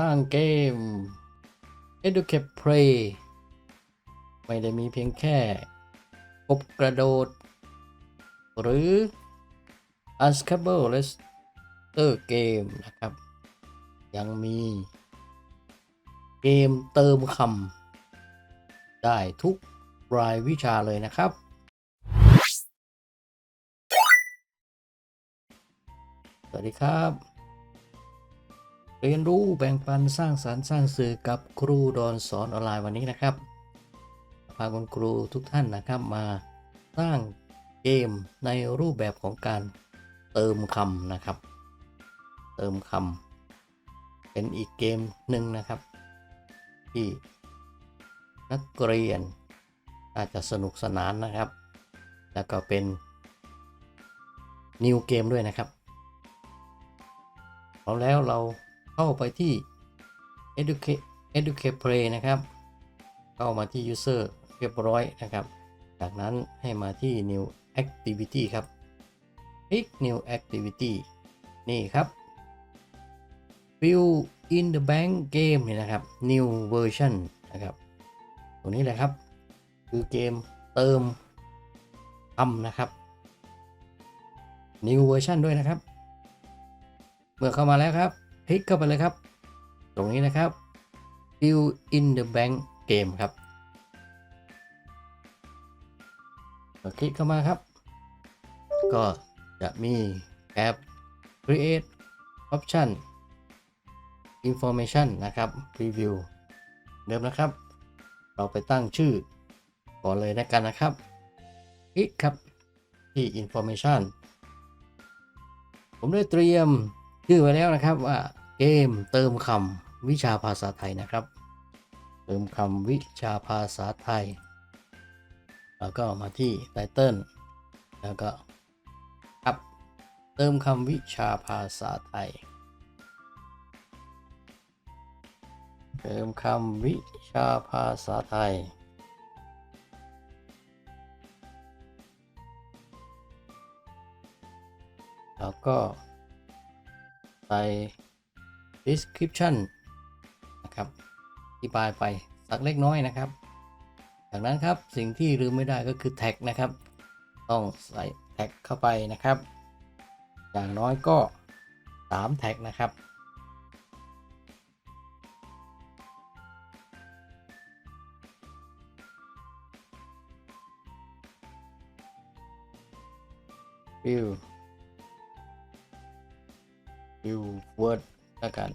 สร้างเกม Educate Play ไม่ได้มีเพียงแค่กบกระโดด หรือ Unscrabble l e s t e r Game นะครับ ยังมีเกมเติมคำได้ทุกรายวิชาเลยนะครับ สวัสดีครับ เรียนรู้แบ่งปันสร้างสารรค์สร้างสื่อกับครูดอนสอนออนไลน์วันนี้นะครับ พาคุณครูทุกท่านนะครับมาสร้างเกมในรูปแบบของการเติมคำนะครับ เติมคำเป็นอีกเกมหนึ่งนะครับ ที่นักเรียนอาจจะสนุกสนานนะครับ แล้วก็เป็นนิวเกมด้วยนะครับพร้อมแล้วเรา เข้าไปที่ educate educate play นะครับ เข้ามาที่ user เรียบร้อยนะครับ จากนั้นให้มาที่ new activity ครับ คลิก new activity นี่ครับ fill in the bank game นี่นะครับ new version นะครับ ตัวนี้แหละครับ คือเกมเติมคำนะครับ new version ด้วยนะครับ เมื่อเข้ามาแล้วครับ คลิกเข้าไปเลยครับ ตรงนี้นะครับ fill in the bank game ครับคลิกเข้ามาครับ ก็จะมีแอป create option information นะครับ preview เดิมนะครับ เราไปตั้งชื่อก่อนเลยนะกันนะครับคลิกครับที่ information ผมได้เตรียม ชื่อไว้แล้วนะครับว่าเกมเติมคำวิชาภาษาไทยนะครับ เติมคำวิชาภาษาไทย แล้วก็มาที่ไตเติลแล้วก็ครับเติมคำวิชาภาษาไทย เติมคำวิชาภาษาไทยแล้วก็ ใส่ description นะครับอธิบายไปสักเล็กน้อยนะครับ จากนั้นครับสิ่งที่ลืมไม่ได้ก็คือ tag นะครับ ต้องใส่ tag เข้าไปนะครับ อย่างน้อยก็3 tag นะครับ view view word ล้วกัน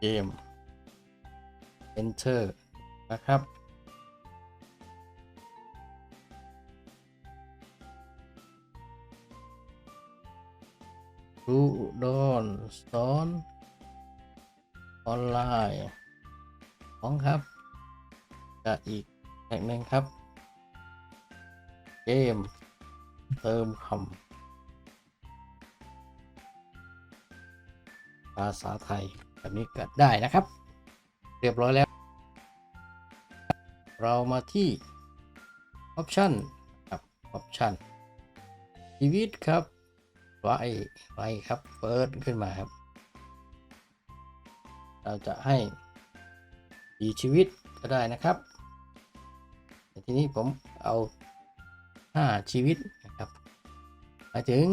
เกม enter นะครับ รูดอนสอนออนไลน์สองครับจะอีกแห่งหนึ่งครับ เกม เติมคำ ภาษาไทยแบบนี้ก็ได้นะครับ เรียบร้อยแล้ว เรามาที่ Option ครับ Option ชีวิตครับไว้ไว้ครับ เปิดขึ้นมาครับ เราจะให้ดีชีวิตก็ได้นะครับทีนี้ผมเอา 5 ชีวิตนะครับหมายถึง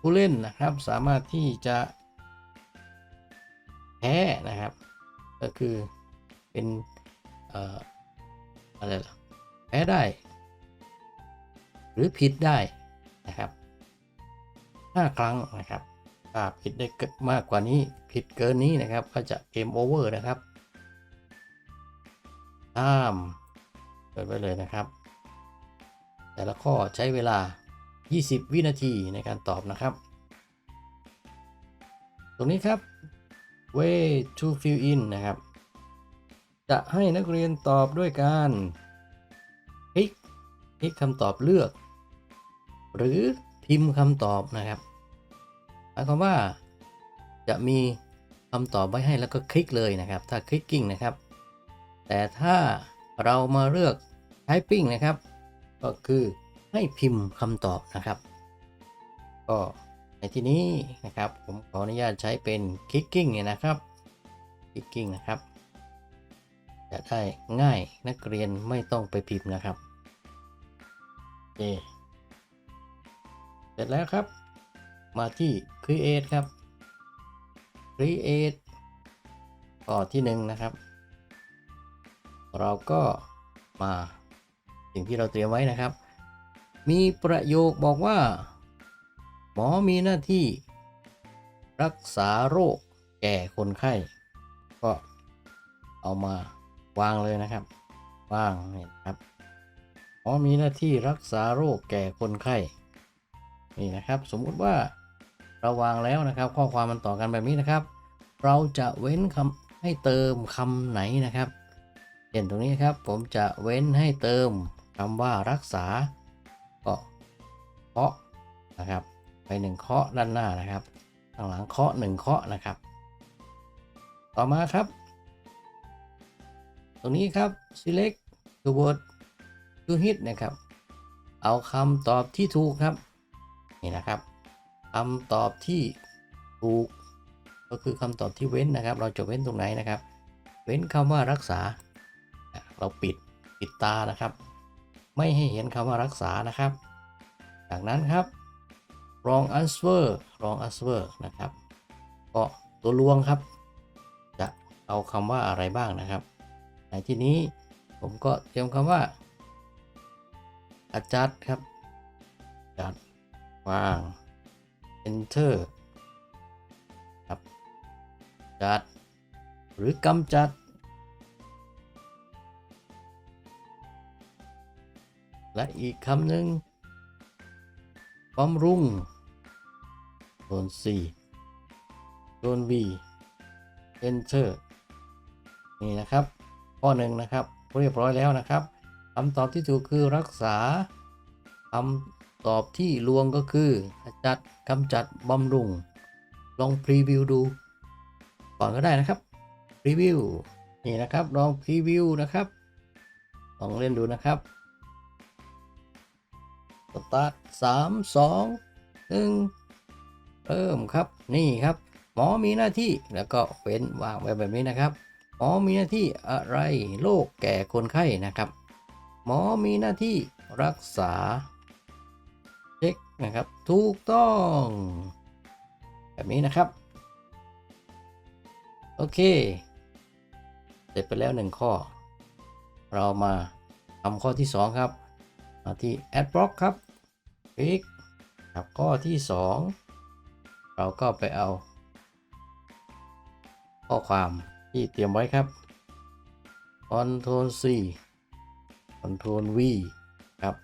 ผู้เล่นนะครับสามารถที่จะ แพ้นะครับ ก็คือเป็นอะไรล่ะแพ้ได้ หรือผิดได้นะครับ 5 ครั้งนะครับถ้าผิดได้เกินมากกว่านี้ผิดเกินนี้นะครับ ก็จะเกมโอเวอร์นะครับห้ามเปิดไว้เลยนะครับ แต่ละข้อใช้เวลา 20 วินาทีในการตอบนะครับ ตรงนี้ครับ way to fill in นะครับ จะให้นักเรียนตอบด้วยการคลิกคลิกคำตอบเลือก หรือพิมพ์คำตอบนะครับหมายความว่าจะมีคำตอบไว้ให้แล้วก็คลิกเลยนะครับ ถ้าคลิกกิ้งนะครับ แต่ถ้าเรามาเลือก typing นะครับ ก็คือให้พิมพ์คำตอบนะครับ ก็ ที่นี้นะครับ ผมขออนุญาตใช้เป็น Kicking เนี่ยนะครับ Kicking นะครับ จะได้ง่ายนักเรียนไม่ต้องไปพิมพ์นะครับโอเคเสร็จแล้วครับ มาที่ Create ครับ Create ข้อที่หนึ่งนะครับ เราก็มาสิ่งที่เราเตรียมไว้นะครับ มีประโยคบอกว่า หมอมีหน้าที่รักษาโรคแก่คนไข้ ก็เอามาวางเลยนะครับวางนี่นครับหมอมีหน้าที่รักษาโรคแก่คนไข้นี่นะครับ สมมุติว่าเราวางแล้วนะครับ ข้อความมันต่อกันแบบนี้นะครับ เราจะเว้นคำให้เติมคำไหนนะครับเช่นตรงนี้ครับ ผมจะเว้นให้เติมคำว่ารักษาก็เคาะนะครับ ไปหนึ่งเคาะด้านหน้านะครับข้างหลังเคาะหนึ่งเคาะนะครับ ต่อมาครับ ตรงนี้ครับ select the word to hit นะครับ เอาคำตอบที่ถูกครับ นี่นะครับคำตอบที่ถูก ก็คือคำตอบที่เว้นนะครับ เราจะเว้นตรงไหนนะครับ เว้นคำว่ารักษา เราปิดปิดตานะครับ ไม่ให้เห็นคำว่ารักษานะครับ จากนั้นครับ wrong answer wrong answer นะครับ ก็ตัวลวงครับ จะเอาคำว่าอะไรบ้างนะครับ ในที่นี้ผมก็เตรียมคำว่า adjust ครับ จัดวาง enter ครับ จัด หรือกำจัด และอีกคำหนึ่งบำรุง โดน C โดน V enter นี่นะครับ ข้อหนึ่งนะครับ เรียบร้อยแล้วนะครับคำตอบที่ถูกคือรักษาคำตอบที่ลวงก็คือขจัดกำจัดบำรุง ลองพรีวิวดูก่อนก็ได้นะครับพรีวิวนี่นะครับลองพรีวิวนะครับลองเล่นดูนะครับสตาร์ทสามสองหนึ่ง เริ่มครับ นี่ครับ หมอมีหน้าที่แล้วก็เว้นวางไว้แบบนี้นะครับ หมอมีหน้าที่อะไรโรคแก่คนไข้นะครับ หมอมีหน้าที่รักษาเช็คนะครับถูกต้อง แบบนี้นะครับ โอเค เสร็จไปแล้วหนึ่งข้อ เรามาทำข้อที่ 2 ครับมาที่ add block ครับคลิกครับข้อที่ 2 เราก็ไปเอา ข้อความที่เตรียมไว้ครับ Ctrl C Ctrl V ครับ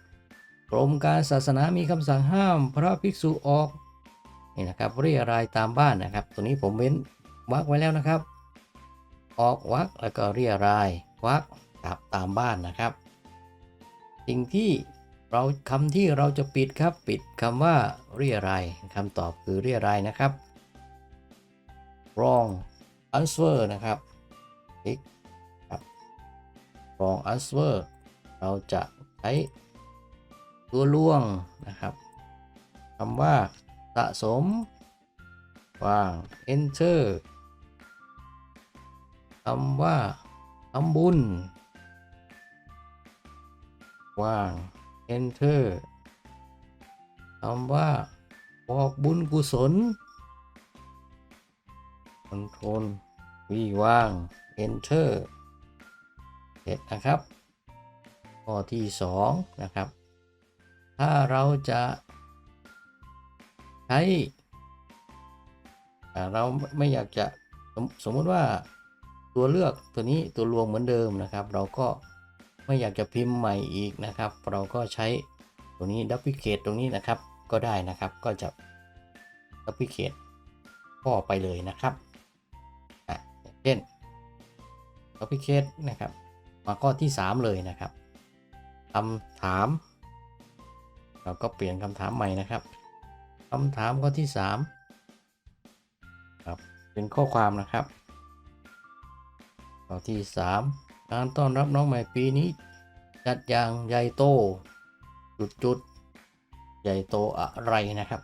กรมการศาสนามีคำสั่งห้ามพระภิกษุออกนี่นะครับเรียรายตามบ้านนะครับ ตัวนี้ผมเว้นวรรคไว้แล้วนะครับ ออกวรรคแล้วก็เรียรายวรรคครับตามบ้านนะครับ สิ่งที่ เราคำที่เราจะปิดครับปิดคำว่าเรียรายคำตอบคือเรียรายนะครับ wrong answer นะครับคลิกครับ wrong answer เราจะใช้ตัวล่วงนะครับคำว่าสะสมวาง enter คำว่าทำบุญวาง enter คำว่าบอกบุญกุศลคอนโทรลวีว่าง enter เสร็จนะครับ ข้อที่ 2 นะครับ ถ้าเราจะใช้อ่เราไม่อยากจะสมสมมติว่าตัวเลือกตัวนี้ตัวรวงเหมือนเดิมนะครับ เราก็ ไม่อยากจะพิมพ์ใหม่อีกนะครับ เราก็ใช้ตัวนี้ดับบิเคตตรงนี้นะครับ ก็ได้นะครับก็จะดับบิเคตข้อไปเลยนะครับอะเช่นดับบิเคตนะครับ มาข้อที่ 3 เลยนะครับคำถาม เราก็เปลี่ยนคำถามใหม่นะครับคำถามข้อที่3ครับเป็นข้อความนะครับข้อที่ 3 การต้อนรับน้องใหม่ปีนี้ จัดอย่างใหญ่โตจุดจุดๆ ใหญ่โตอะไรนะครับ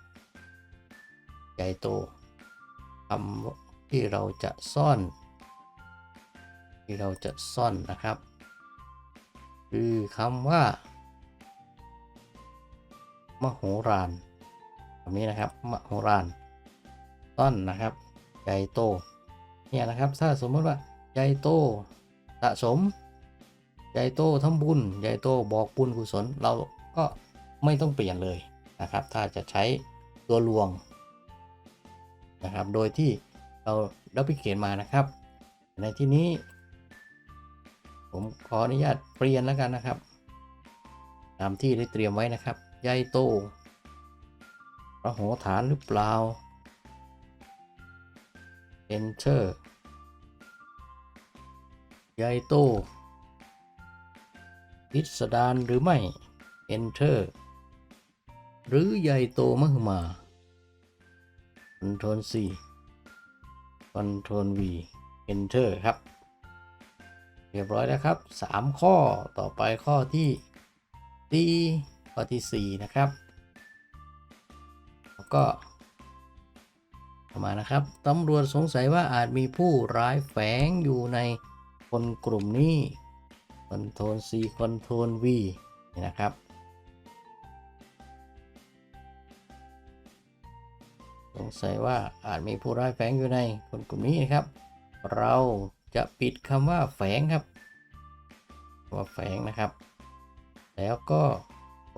ใหญ่โตคำที่เราจะซ่อน ที่เราจะซ่อนนะครับ คือคำว่ามโหฬารแบบนี้นะครับมโหฬารต้นนะครับ ใหญ่โต เนี่ยนะครับ ถ้าสมมติว่าใหญ่โต สะสม ใหญ่โตทำบุญ ใหญ่โตบอกบุญกุศล เราก็ไม่ต้องเปลี่ยนเลยนะครับ ถ้าจะใช้ตัวลวงนะครับ โดยที่เราดับเบิลเขียนมานะครับ ในที่นี้ ผมขออนุญาตเปลี่ยนแล้วกันนะครับตามที่ได้เตรียมไว้นะครับ ใหญ่โตพระโหฐานหรือเปล่า enter ใหญ่โตพิสดารหรือไม่ enter หรือใหญ่โตมหึมา Ctrl C Ctrl V Enter ครับ เรียบร้อยแล้วครับ 3 ข้อต่อไปข้อที่ที่ข้อที่ 4 นะครับ แล้วก็ต่อมานะครับตำรวจสงสัยว่าอาจมีผู้ร้ายแฝงอยู่ใน คนกลุ่มนี้ Ctrl C Ctrl V นี่นะครับ สงสัยว่าอาจมีผู้ร้ายแฝงอยู่ในคนกลุ่มนี้นะครับ เราจะปิดคำว่าแฝงครับว่าแฝงนะครับ แล้วก็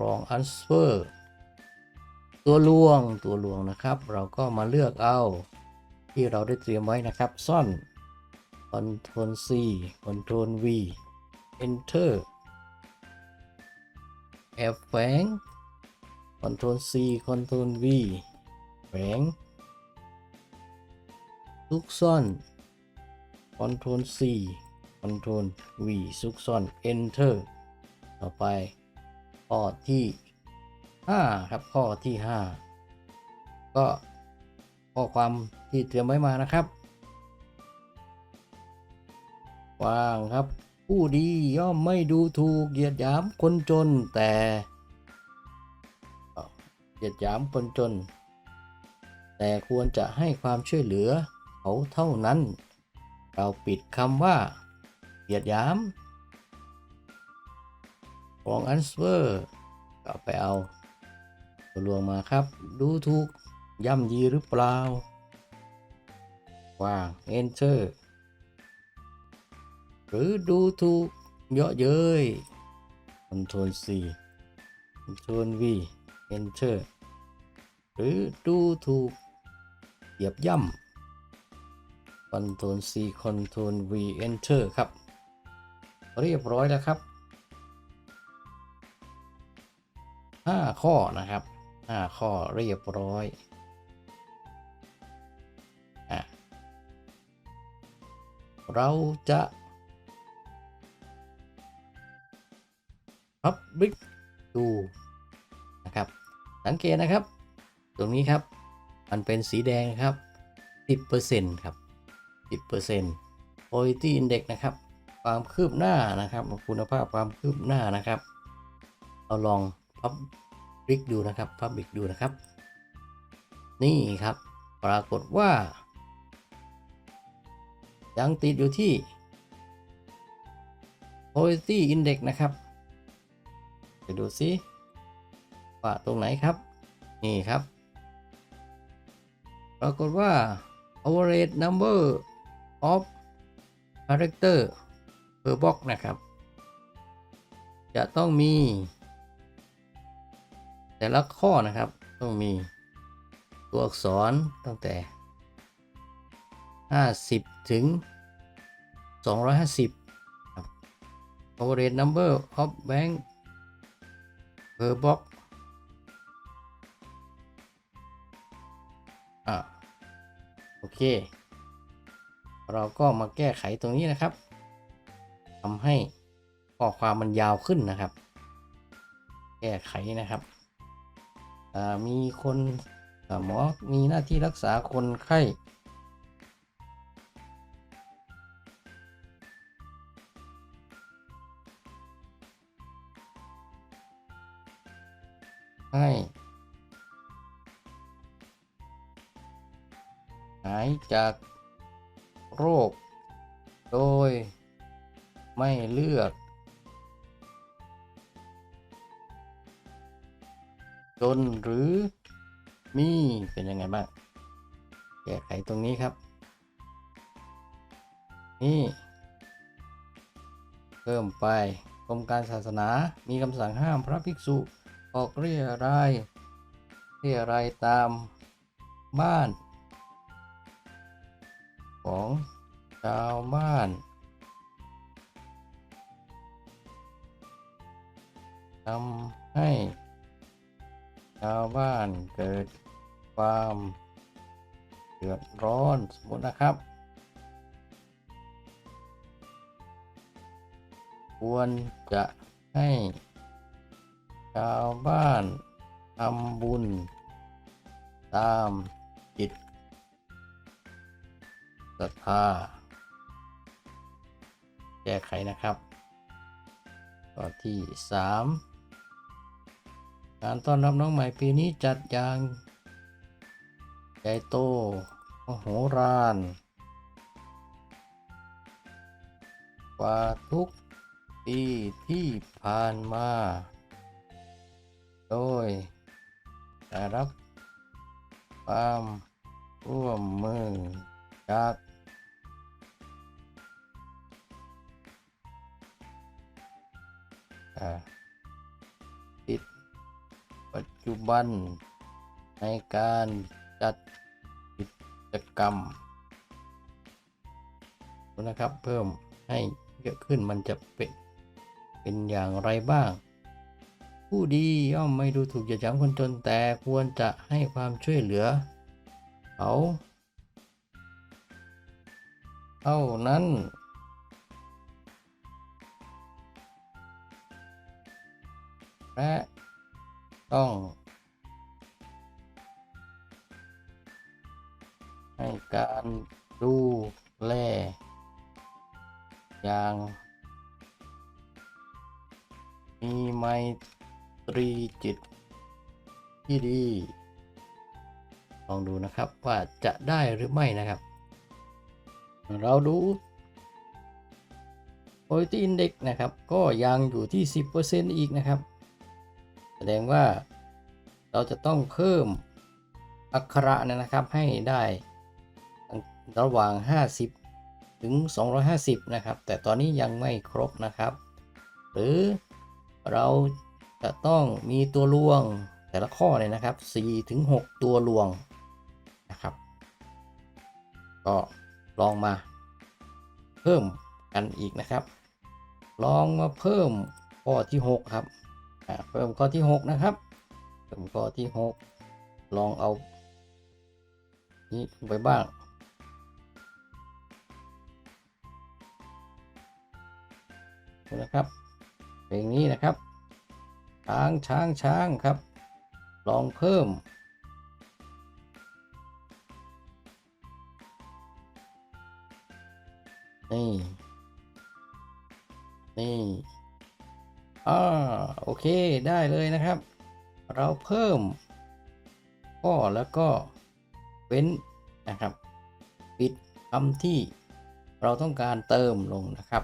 รอง answer ตัวลวงตัวลวงนะครับ เราก็มาเลือกเอาที่เราได้เตรียมไว้นะครับ ซ่อน Ctrl C Ctrl V Enter แอบแฝง Ctrl C Ctrl V แฝงซุกซ่อน Ctrl C Ctrl V ซุกซ่อน Enter ต่อไป ข้อที่ 5 ครับ ข้อที่ 5 ก็ข้อความที่เตรียมไว้มานะครับ ว่างครับ ผู้ดีย่อมไม่ดูถูกเหยียดหยามคนจนแต่เหยียดหยามคนจน แต่ควรจะให้ความช่วยเหลือเขาเท่านั้น เราปิดคำว่า เหยียดหยาม ของอันสเวอร์ก็ไปเอาตัวลวงมาครับ ดูถูกย่ำยีหรือเปล่าว่าง enter หรือดูถูกเยอะเย้ย Ctrl C Ctrl V enter หรือดูถูกเหยียบย่ำ Ctrl C Ctrl V Enter ครับ เรียบร้อยแล้วครับ 5 ข้อนะครับ 5 ข้อเรียบร้อยเราจะ Public ดูนะครับ สังเกตนะครับ ตรงนี้ครับ มันเป็นสีแดงครับ 10%ครับ 10% Quality Index นะครับ ความคืบหน้านะครับ คุณภาพความคืบหน้านะครับเราลอง Public ดูนะครับ Public ดูนะครับ นี่ครับ ปรากฏว่ายังติดอยู่ที่ Quality Index นะครับ ดูซิว่าตรงไหนครับ นี่ครับ ปรากฏว่า average number of character per box นะครับ จะต้องมี แต่ละข้อนะครับ ต้องมีตัวอักษรตั้งแต่ 50 ถึง 250 ครับ average number of bank per box อ่าโอเค เราก็มาแก้ไขตรงนี้นะครับทำให้ข้อความมันยาวขึ้นนะครับ แก้ไขนะครับมีคนหมอมีหน้าที่รักษาคนไข้ ให้จากโรค โดยไม่เลือก จนหรือมีเป็นยังไงบ้างแก้ไขตรงนี้ครับ นี่ เพิ่มไปกรมการศาสนามีคำสั่งห้ามพระภิกษุ ออกเรียรายเรียรายตามบ้าน ของชาวบ้าน ทำให้ ชาวบ้านเกิดความเดือดร้อนสมมตินะครับ ควรจะให้าวบ้านทำบุญ ตามจิตศรัทธาแก้ไขนะครับข้อที่ 3 การต้อนรับน้องใหม่ปีนี้จัดอย่างใหญ่โตมโหฬารกว่าทุกปีที่ผ่านมา โดยได้รับความร่วมมือจากติดปัจจุบันในการจัดกิจกรรมนะครับเพิ่มให้เยอะขึ้นมันจะเป็นเป็นอย่างไรบ้าง ผู้ดีย่อมไม่ดูถูกเหยียดหยามคนจนแต่ควรจะให้ความช่วยเหลือเขาเท่านั้น และต้องให้การดูแลอย่าง มีไม ตรีจิตที่ดี ลองดูนะครับว่าจะได้หรือไม่นะครับ เราดู quality index นะครับ ก็ยังอยู่ที่ 10%อีกนะครับ แสดงว่าเราจะต้องเพิ่มอักขระเนยนะครับให้ได้ระหว่าง 50 ถึง 250 นะครับ แต่ตอนนี้ยังไม่ครบนะครับ หรือเรา จะต้องมีตัวลวงแต่ละข้อเนี่ยนะครับ4ถึง6ตัวลวงนะครับ ก็ลองมาเพิ่มกันอีกนะครับ ลองมาเพิ่มข้อที่6ครับเพิ่มข้อที่ 6 นะครับเพิ่มข้อที่ 6 ลองเอานี้ไปบ้างนะครับเพลงนี้นะครับ ช้างช้างช้างครับ ลองเพิ่ม นี่ นี่อ่าโอเคได้เลยนะครับ เราเพิ่มข้อแล้วก็เว้นนะครับ ปิดคำที่เราต้องการเติมลงนะครับ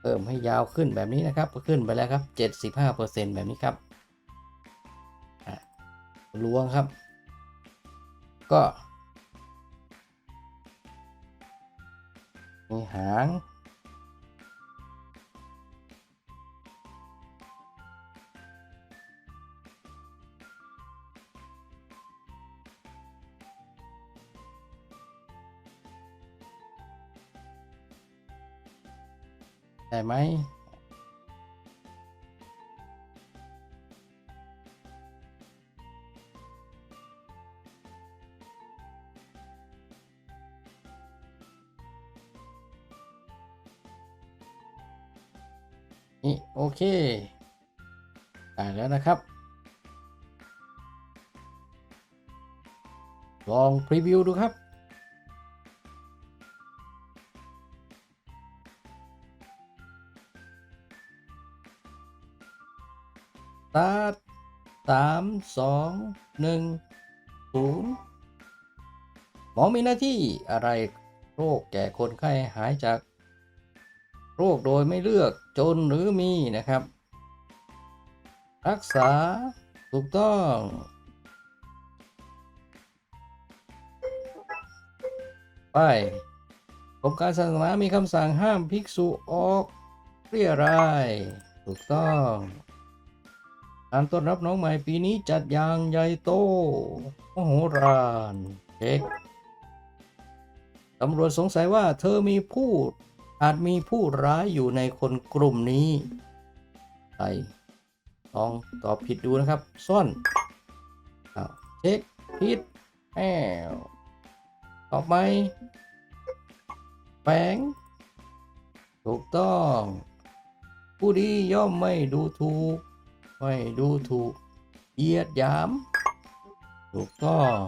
เพิ่มให้ยาวขึ้นแบบนี้นะครับก็ขึ้นไปแล้วครับ 75%แบบนี้ครับ ล้วงครับ ก็มีหาง ได้ไหม นี่โอเค ได้แล้วนะครับ ลองพรีวิวดูครับ ตาสามสองหนึ่งศูนย์หมอมีหน้าที่อะไรโรคแก่คนไข้หายจาก โรคโดยไม่เลือกจนหรือมีนะครับ รักษาถูกต้อง ไปกรมการศาสนามีคำสั่งห้ามภิกษุออกเรียรายถูกต้องการต้อนรับน้องใหม่ปีนี้จัดอย่างใหญ่โตมโหฬารเช็คตำรวจสงสัยว่าเธอมีผู้ อาจมีผู้ร้ายอยู่ในคนกลุ่มนี้ใส่ลองตอบผิดดูนะครับ ซ่อนอ้าเช็คผิดแอวตอบไหมแฝงถูกต้อง ผู้ดีย่อมไม่ดูถูก ไม่ดูถูกเหยียดหยาม ถูกต้อง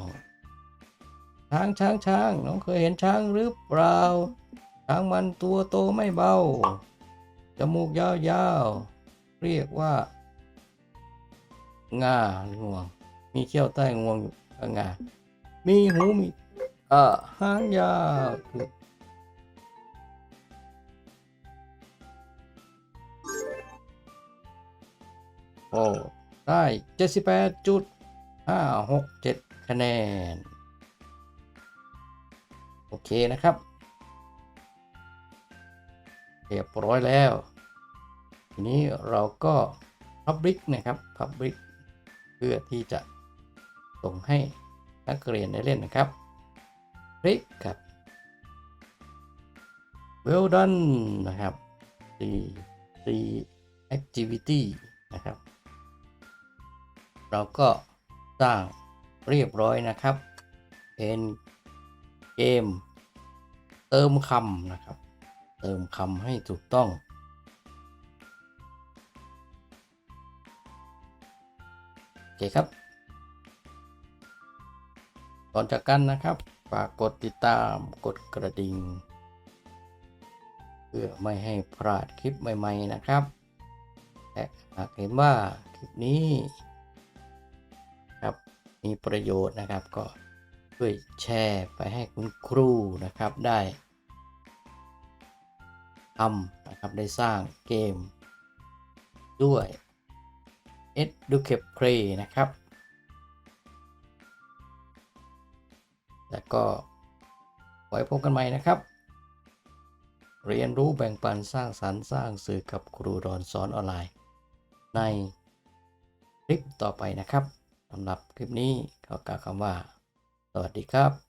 ช้างช้างช้างน้องเคยเห็นช้างหรือเปล่า ช้างมันตัวโตไม่เบา จมูกยาวๆ เรียกว่า งาหรืองวง มีเขี้ยวใต้งวงงา มีหูมีเอ่อหางยาวถูกโอ้ได้เจ็ดสิบแปดจุดห้าหกเจ็ดคะแนน โอเคนะครับ เรียบร้อยแล้ว ทีนี้เราก็ Public นะครับ Public เพื่อที่จะส่งให้นักเรียนได้เล่นนะครับ คลิกครับ well done นะครับ the the activity นะครับ เราก็สร้างเรียบร้อยนะครับเป็นเกมเติมคำนะครับ เติมคำให้ถูกต้องโอเคครับ ก่อนจากกันนะครับฝากกดติดตามกดกระดิ่ง เพื่อไม่ให้พลาดคลิปใหม่ ๆนะครับและหากเห็นว่าคลิปนี้ครับมีประโยชน์นะครับก็ช่วยแชร์ไปให้คุณครูนะครับได้ ทำนะครับได้สร้างเกม ด้วย Educate Play นะครับ แล้วก็ไว้พบกันใหม่นะครับ เรียนรู้แบ่งปันสร้างสรรค์สร้างสื่อกับครูดอนสอนออนไลน์ ในคลิปต่อไปนะครับสำหรับคลิปนี้ขอกล่าวคำว่า สวัสดีครับ